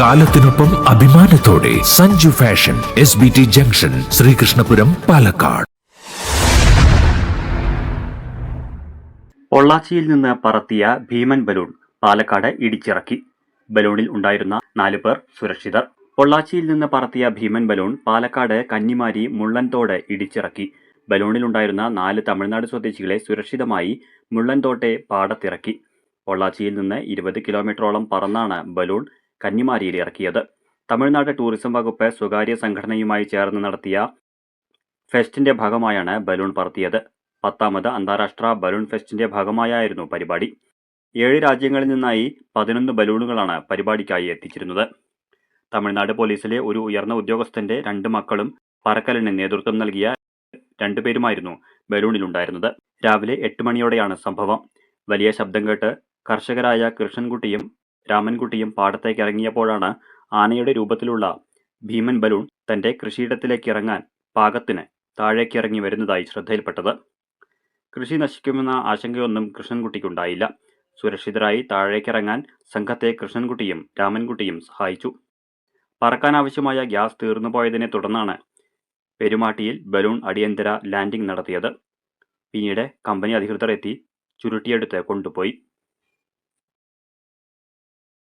കാലത്തിനൊപ്പം അഭിമാനത്തോടെ Sanju fashion S B T junction Sreekrishnapuram Palakkad. പൊള്ളാച്ചിയിൽ നിന്ന് പറത്തിയ ഭീമൻ balloon Palakkad ഇടിച്ചിറക്കി. ബലൂണിൽ ഉണ്ടായിരുന്ന നാലു പേർ സുരക്ഷിതർ. പൊള്ളാച്ചിയിൽ നിന്ന് പറത്തിയ ഭീമൻ ബലൂൺ പാലക്കാട് കന്നിമാരി മുള്ളൻതോട് ഇടിച്ചിറക്കി. ബലൂണിൽ ഉണ്ടായിരുന്ന നാല് തമിഴ്നാട് സ്വദേശികളെ സുരക്ഷിതമായി മുള്ളൻതോട്ടെ പാടത്തിറക്കി. പൊള്ളാച്ചിയിൽ നിന്ന് ഇരുപത് കിലോമീറ്ററോളം പറന്നാണ് ബലൂൺ കന്നിമാരിയിൽ ഇറക്കിയത്. തമിഴ്നാട് ടൂറിസം വകുപ്പ് സ്വകാര്യ സംഘടനയുമായി ചേർന്ന് നടത്തിയ ഫെസ്റ്റിന്റെ ഭാഗമായാണ് ബലൂൺ പറത്തിയത്. പത്താമത് അന്താരാഷ്ട്ര ബലൂൺ ഫെസ്റ്റിന്റെ ഭാഗമായായിരുന്നു പരിപാടി. ഏഴ് രാജ്യങ്ങളിൽ നിന്നായി പതിനൊന്ന് ബലൂണുകളാണ് പരിപാടിക്കായി എത്തിച്ചിരുന്നത്. തമിഴ്നാട് പോലീസിലെ ഒരു ഉയർന്ന ഉദ്യോഗസ്ഥന്റെ രണ്ട് മക്കളും പറക്കലിന് നേതൃത്വം നൽകിയ രണ്ടുപേരുമായിരുന്നു ബലൂണിലുണ്ടായിരുന്നത്. രാവിലെ എട്ട് മണിയോടെയാണ് സംഭവം. വലിയ ശബ്ദം കേട്ട് കർഷകരായ കൃഷ്ണൻകുട്ടിയും രാമൻകുട്ടിയും പാടത്തേക്ക് ഇറങ്ങിയപ്പോഴാണ് ആനയുടെ രൂപത്തിലുള്ള ഭീമൻ ബലൂൺ തന്റെ കൃഷിയിടത്തിലേക്ക് ഇറങ്ങാൻ പാകത്തിന് താഴേക്ക് ഇറങ്ങി വരുന്നതായി ശ്രദ്ധയിൽപ്പെട്ടത്. കൃഷി നശിക്കുമെന്ന ആശങ്കയൊന്നും കൃഷ്ണൻകുട്ടിക്കുണ്ടായില്ല. സുരക്ഷിതരായി താഴേക്കിറങ്ങാൻ സംഘത്തെ കൃഷ്ണൻകുട്ടിയും രാമൻകുട്ടിയും സഹായിച്ചു. പറക്കാനാവശ്യമായ ഗ്യാസ് തീർന്നുപോയതിനെ തുടർന്നാണ് പെരുമാട്ടിയിൽ ബലൂൺ അടിയന്തര ലാൻഡിംഗ് നടത്തിയത്. പിന്നീട് കമ്പനി അധികൃതർ എത്തി ചുരുട്ടിയെടുത്ത് കൊണ്ടുപോയി.